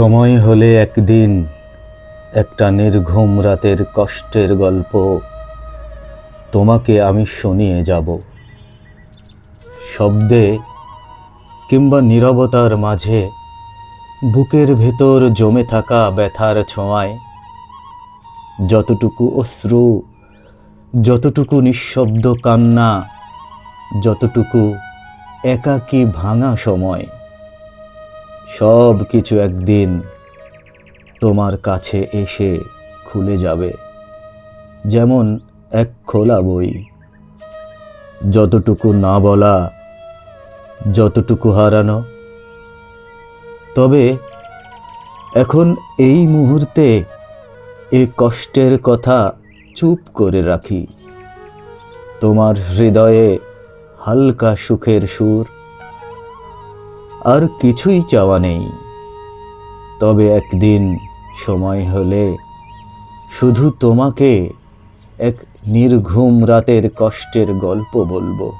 সময় হলে একদিন একটা নির্ঘুম রাতের কষ্টের গল্প তোমাকে আমি শুনিয়ে যাব। শব্দে কিংবা নীরবতার মাঝে বুকের ভেতর জমে থাকা ব্যথার ছোঁয়ায় যতটুকু অশ্রু, যতটুকু নিঃশব্দ কান্না, যতটুকু একাকী ভাঙা সময় সব কিছু একদিন তোমার কাছে এসে খুলে যাবে। যেমন এক খোলা বই। যতটুকু না বলা, যতটুকু হারানো। তবে এখন এই মুহূর্তে এ কষ্টের কথা চুপ করে রাখি। তোমার হৃদয়ে হালকা সুখের সুর আর কিছুই চাওয়া নেই। তবে একদিন সময় হলে শুধু তোমাকে এক নির্ঘুম রাতের কষ্টের গল্প বলব।